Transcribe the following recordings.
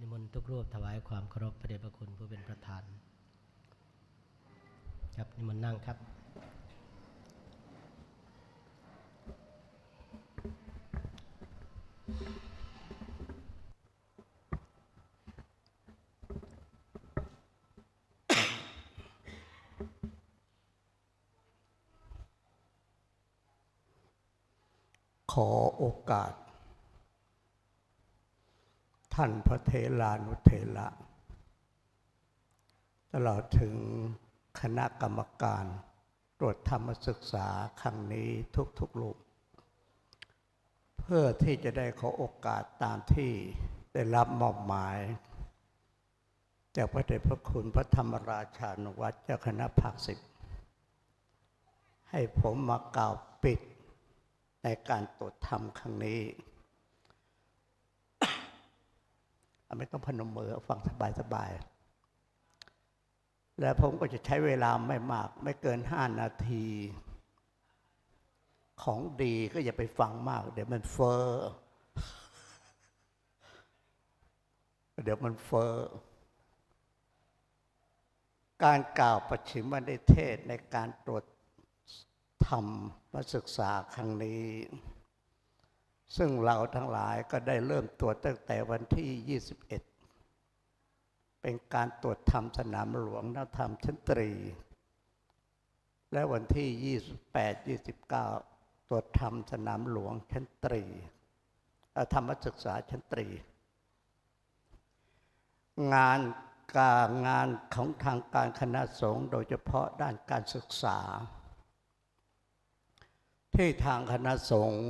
นิมนต์ทุกรูปถวายความเคารพพระเดชพระคุณผู้เป็นประธาน ครับนิมนต์นั่งครับ ขอโอกาส ท่านพระเทลานุเทระ ตลอดถึงคณะกรรมการ ตรวจธรรมศึกษาครั้งนี้ทุกๆรูปเพื่อที่จะได้ขอโอกาสตามที่ได้รับมอบหมาย จากพระเดชพระคุณพระธรรมราชานุวัตรเจ้าคณะภาคสิบให้ผมมากล่าวปิดในการตรวจธรรมครั้งนี้ อะ ไม่ต้องพนมมือฟังสบายๆและผมก็จะใช้เวลาไม่มาก ไม่เกินห้านาที ของดีก็อย่าไปฟังมาก เดี๋ยวมันเฟอ้อเดี๋ยวมันเฟอ้อการกล่าวประชิมนิเทศในการตรวจธรรมมาศึกษาครั้งนี้ ซึ่งเราทั้งหลายก็ได้เริ่มตรวจตั้งแต่วันที่ 21 เป็นการตรวจธรรมสนามหลวงนธรรมชั้นตรี และวันที่ 28 29 ตรวจธรรมสนามหลวงชั้นตรีธรรมศึกษาชั้นตรี งานการงานของทางการคณะสงฆ์โดยเฉพาะด้านการศึกษา ที่ทางคณะสงฆ์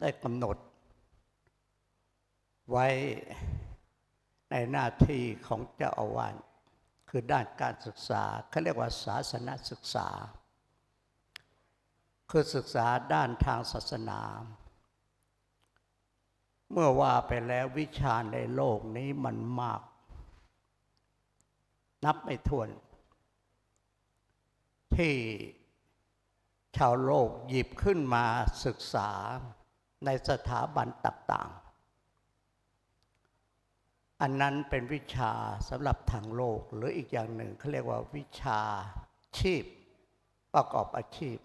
ได้กำหนด ไว้ในหน้าที่ของเจ้าอาวาสคือด้านการศึกษาเขาเรียกว่าศาสนศึกษา คือศึกษาด้านทางศาสนา เมื่อว่าไปแล้ววิชาในโลกนี้มันมาก นับไม่ถ้วน ที่ชาวโลกหยิบขึ้นมาศึกษา ในสถาบันต่างๆ อันนั้นเป็นวิชาสำหรับทางโลก หรืออีกอย่างหนึ่งเขาเรียกว่าวิชาชีพ ประกอบอาชีพ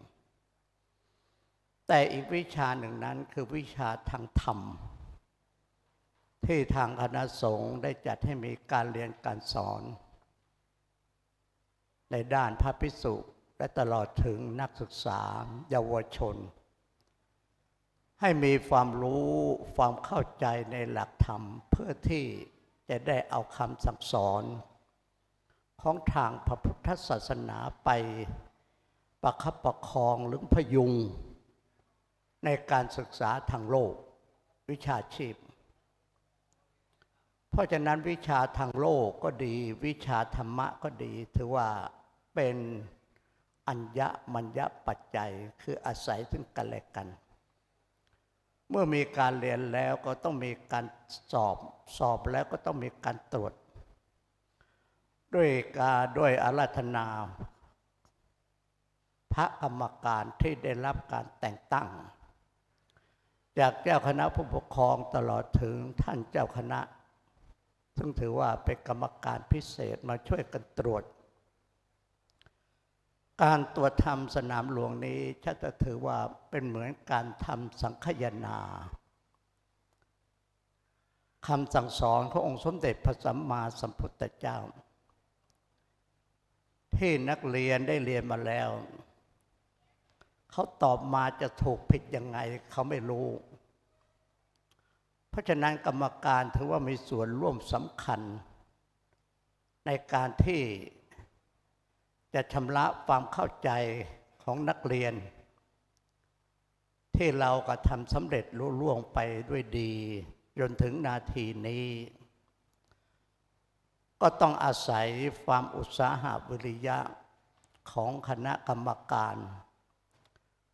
แต่อีกวิชาหนึ่งนั้นคือวิชาทางธรรม ที่ทางคณะสงฆ์ได้จัดให้มีการเรียนการสอน ในด้านพระพิสุและตลอดถึงนักศึกษาเยาวชน ให้มีความรู้ความเข้าใจในหลักธรรม เพื่อที่จะได้เอาคำสั่งสอน ของทางพระพุทธศาสนาไปประคับประคองหรือพยุง ในการศึกษาทางโลก วิชาชีพ เพราะฉะนั้นวิชาทางโลกก็ดี วิชาธรรมะก็ดี ถือว่าเป็นอัญญมัญญปัจจัยคืออาศัยซึ่งกันและกัน เมื่อมีการเรียนแล้วก็ต้องมีการสอบ สอบแล้วก็ต้องมีการตรวจ ด้วยการด้วยอาราธนา พระกรรมการที่ได้รับการแต่งตั้ง จากเจ้าคณะผู้ปกครองตลอดถึงท่านเจ้าคณะ ซึ่งถือว่าเป็นกรรมการพิเศษมาช่วยกันตรวจ การตรวจทำสนามหลวงนี้ชัจะถือว่าเป็นเหมือนการทำสังคยนาคำสั่งสอนขององค์สมเด็จพระสัมมาสัมพุทธเจ้า ที่นักเรียนได้เรียนมาแล้ว เขาตอบมาจะถูกผิดยังไง เขาไม่รู้ เพราะฉะนั้นกรรมการถือว่ามีส่วนร่วมสำคัญ ในการที่ จะชำระความเข้าใจของนักเรียน ที่เราก็ทำสำเร็จลุล่วงไปด้วยดี จนถึงนาทีนี้ ก็ต้องอาศัยความอุตสาหะวิริยะของคณะกรรมการ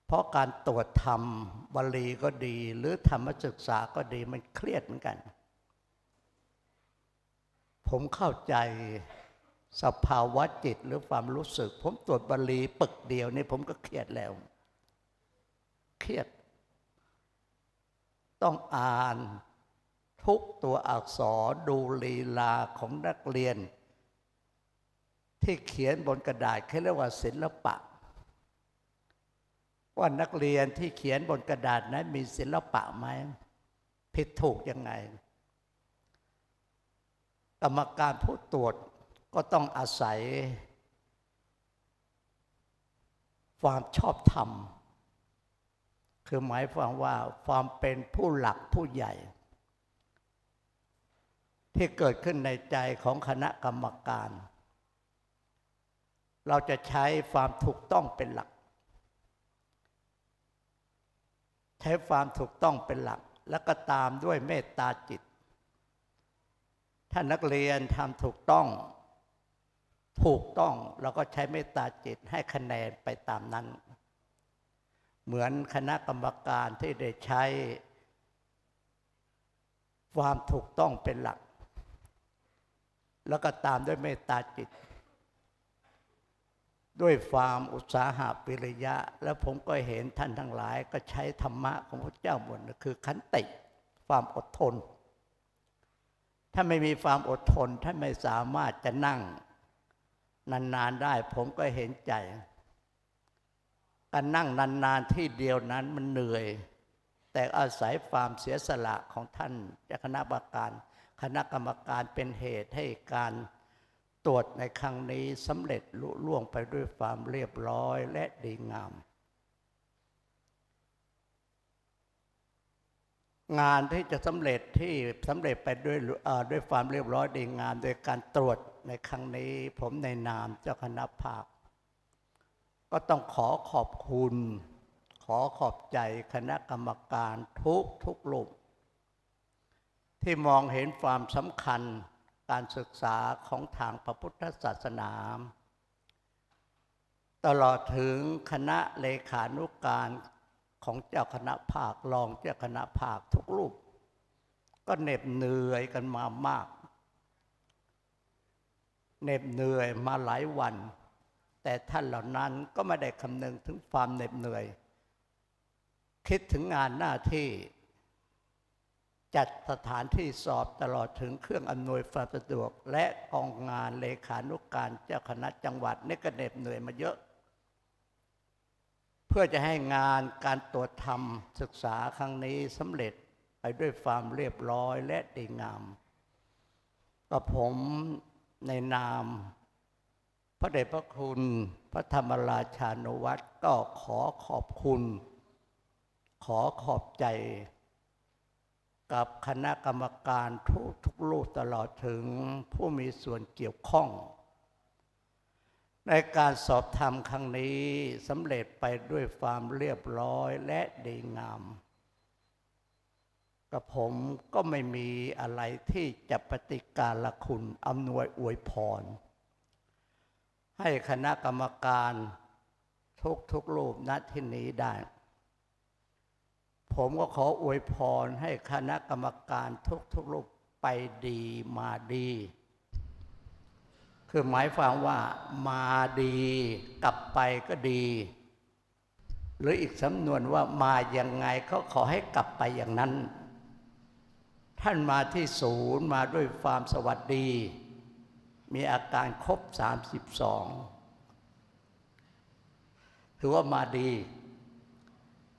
เพราะการตรวจธรรมบาลีก็ดี หรือธรรมศึกษาก็ดีมันเครียดเหมือนกัน ผมเข้าใจ สภาวะจิตหรือความรู้สึก ผมตรวจบาลีปึกเดียวนี่ผมก็เครียดแล้ว เครียด ต้องอ่านทุกตัวอักษรดูลีลาของนักเรียน ที่เขียนบนกระดาษเขาเรียกว่าศิลปะ ว่านักเรียนที่เขียนบนกระดาษนั้นมีศิลปะไหมผิดถูกยังไง กรรมการผู้ตรวจ ก็ต้องอาศัย ความชอบธรรม คือหมายความว่าความเป็นผู้หลักผู้ใหญ่ ที่เกิดขึ้นในใจของคณะกรรมการ เราจะใช้ความถูกต้องเป็นหลัก ใช้ความถูกต้องเป็นหลัก แล้วก็ตามด้วยเมตตาจิต ถ้านักเรียนทำถูกต้อง ถูกต้องเราก็ใช้เมตตาจิตให้คะแนนไปตามนั้น เหมือนคณะกรรมการที่ได้ใช้ ความถูกต้องเป็นหลัก แล้วก็ตามด้วยเมตตาจิต ด้วยความอุตสาหะวิริยะ แล้วผมก็เห็นท่านทั้งหลาย ก็ใช้ธรรมะของพระเจ้าหมดคือขันติความอดทน ถ้าไม่มีความอดทนท่านไม่สามารถจะนั่ง นานๆได้ ผมก็เห็นใจการนั่งนานๆที่เดียวนั้นมันเหนื่อย แต่อาศัยความเสียสละของท่านเจ้าคณะกรรมการคณะกรรมการเป็นเหตุให้การตรวจในครั้งนี้สำเร็จลุล่วงไปด้วยความเรียบร้อยและดีงาม งานที่จะสำเร็จที่สำเร็จไปด้วยด้วยความเรียบร้อยดีงามโดยการตรวจในครั้งนี้ ผมในนามเจ้าคณะภาค ก็ต้องขอขอบคุณ ขอขอบใจคณะกรรมการทุกทุกรูปที่มองเห็นความสำคัญการศึกษาของทางพระพุทธศาสนา ตลอดถึงคณะเลขานุการ ของเจ้าคณะภาครองเจ้าคณะภาคทุกรูป ก็เหน็บเหนื่อยกันมามากเหน็บเหนื่อยมาหลายวัน แต่ท่านเหล่านั้นก็ไม่ได้คำนึงถึงความเหน็บเหนื่อย คิดถึงงานหน้าที่จัดสถานที่สอบตลอดถึงเครื่องอำนวยความสะดวก และกองงานเลขานุกการเจ้าคณะจังหวัดนี่ก็เหน็บเหนื่อยมาเยอะ พื่อจะให้งานการตรวจทำศึกษาครั้งนี้สำเร็จไปด้วยความเรียบร้อยและดีงามกับผมในนาม พระเดชพระคุณ พระธรรมราชานุวัตรก็ขอขอบคุณ ขอขอบใจ กับคณะกรรมการทุกทุกรูปตลอดถึงผู้มีส่วนเกี่ยวข้อง ในการสอบธรรมครั้งนี้สำเร็จไปด้วยความเรียบร้อยและดีงามกับผมก็ไม่มีอะไรที่จะปฏิการละคุณอำนวยอวยพร ให้คณะกรรมการทุกทุกรูปณที่นี้ได้ ผมก็ขออวยพรให้คณะกรรมการทุกทุกรูปไปดีมาดี คือหมายความว่ามาดีกลับไปก็ดี หรืออีกสำนวนว่ามาอย่างไงเขาขอให้กลับไปอย่างนั้น ท่านมาที่ศูนย์มาด้วยความสวัสดี มีอาการครบ 32 ถือว่ามาดี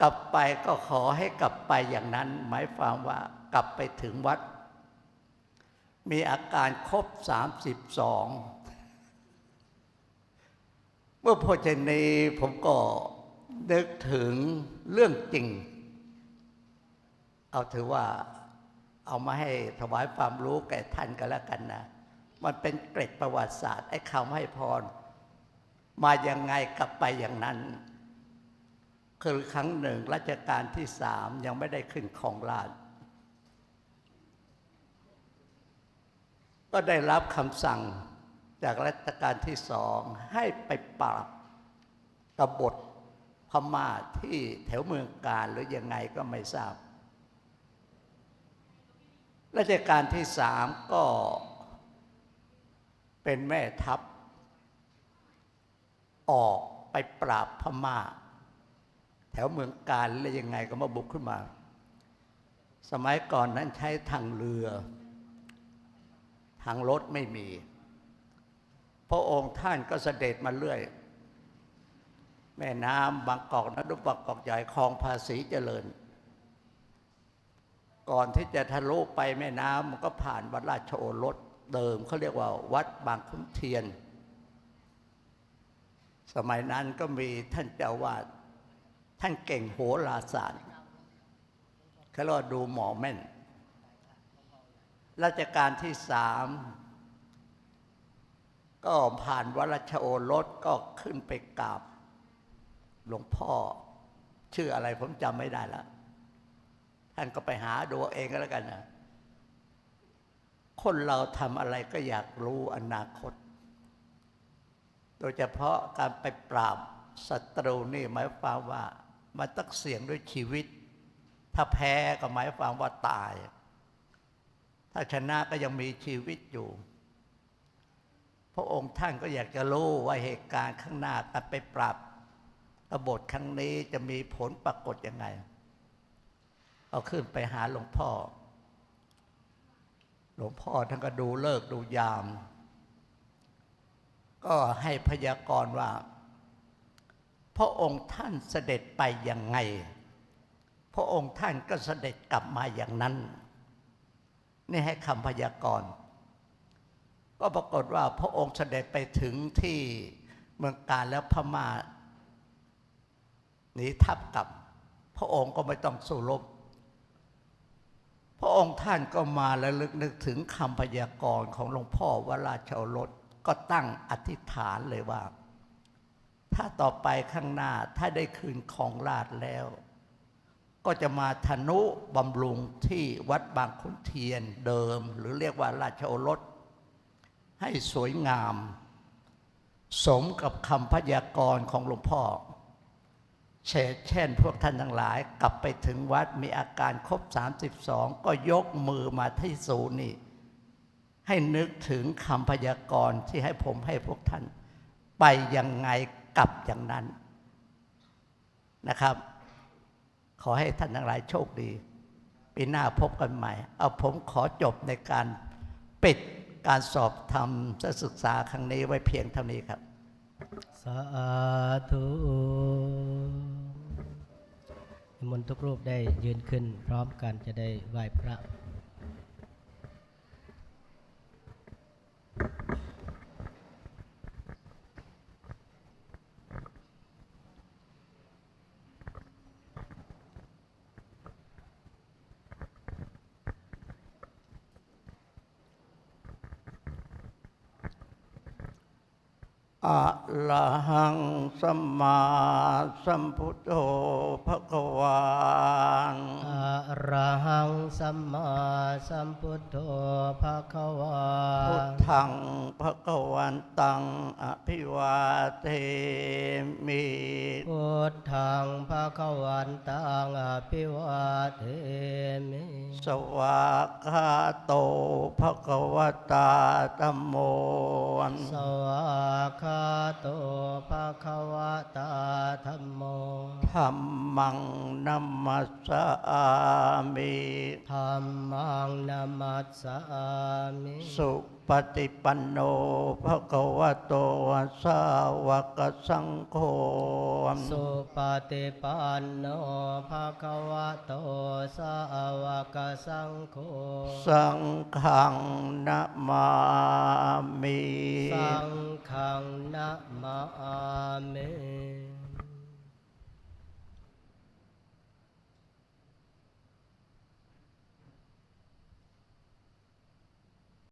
กลับไปก็ขอให้กลับไปอย่างนั้น หมายความว่ากลับไปถึงวัดมีอาการครบ 32 เมื่อพอใจนี้ผมก็นึกถึงเรื่องจริง เอาถือว่าเอามาให้ถวายความรู้แก่ท่านกันแล้วกันนะ มันเป็นเกร็ดประวัติศาสตร์ไอ้คำให้พร มายังไงกลับไปอย่างนั้นคือครั้งหนึ่งรัชกาลที่สามยังไม่ได้ขึ้นของราชก็ได้รับคำสั่ง จากรัชกาลที่สองให้ไปปราบกบฏพม่าที่แถวเมืองการหรือยังไงก็ไม่ทราบ รัชกาลที่สามก็เป็นแม่ทัพ ออกไปปราบพม่า แถวเมืองการหรือยังไงก็มาบุกขึ้นมา สมัยก่อนนั้นใช้ทางเรือ ทางรถไม่มี พระองค์ท่านก็เสด็จมาเรื่อย แม่น้ำบางกอกนดุบางกอกใหญ่คลองภาษีเจริญ ก่อนที่จะทะลุไปแม่น้ำมันก็ผ่านวัดราชโอรสเดิมเขาเรียกว่าวัดบางขุนเทียน สมัยนั้นก็มีท่านเจ้าวาดท่านเก่งโหราศาสตร์เขาเรียกดูหมอแม่น ราชการที่สาม ก็ผ่านวัดรชโอรสก็ขึ้นไปกราบ หลวงพ่อ ชื่ออะไรผมจำไม่ได้แล้วท่านก็ไปหาดูเองก็แล้วกันนะคนเราทำอะไรก็อยากรู้อนาคต โดยเฉพาะการไปปราบศัตรูนี่หมายความว่า มันต้องเสี่ยงด้วยชีวิต ถ้าแพ้ก็หมายความว่าตาย ถ้าชนะก็ยังมีชีวิตอยู่ ระองค์ท่านก็อยากจะรู้ว่าเหตุการณ์ข้างหน้าการไปปราบกบฏครั้งนี้จะมีผลปรากฏยังไง เอาขึ้นไปหาหลวงพ่อ หลวงพ่อท่านก็ดูเลิกดูยาม ก็ให้พยากรณ์ว่า พระองค์ท่านเสด็จไปยังไง พระองค์ท่านก็เสด็จกลับมาอย่างนั้น นี่ให้คำพยากรณ์ ก็ปรากฏว่าพระองค์เสด็จไปถึงที่เมืองการแล้วพม่าหนีทับกลับ พระองค์ก็ไม่ต้องสู้รบพระองค์ท่านก็มาและลึกนึกถึงคำพยากรณ์ของหลวงพ่อวราชโอรสก็ตั้งอธิษฐานเลยว่า ถ้าต่อไปข้างหน้าถ้าได้คืนของราชแล้ว ก็จะมาธนุบำรุงที่วัดบางขุนเทียนเดิม หรือเรียกว่าราชโอรส ให้สวยงาม สมกับคำพยากรณ์ของหลวงพ่อเช่นเช่นพวกท่านทั้งหลาย กลับไปถึงวัดมีอาการครบ 32 ก็ยกมือมาที่ศูนย์นี่ ให้นึกถึงคำพยากรณ์ที่ให้ผมให้พวกท่าน ไปยังไงกลับอย่างนั้นนะครับ ขอให้ท่านทั้งหลายโชคดีปีหน้าพบกันใหม่ เอาผมขอจบในการปิด การสอบธรรมศึกษาครั้งนี้ไว้เพียงเท่านี้ครับ สาธุมนทุกรูปได้ยืนขึ้นพร้อมกันจะได้ไหว้พระ อะระหังสัมมาสัมพุทโธภะวานอะ ระหังสัมมาสัมพุทโธภะคะวาพุทธังภะคะวันตังอภิวาเทมิพุทธังภะคะวันตังอภิวาเทมิสวากขาโตภะคะวตาธัมโมสวากขาโตภะคะวะตาธัมโมธัมมังนัมมัสสามิธัมมังนามัสสามิสุปฏิปันโนภะคะวะโตสาวกสังโฆสุปฏิปันโนภะคะวะโตสาวกสังโฆสังฆังนะมามิสังฆังนะมามิ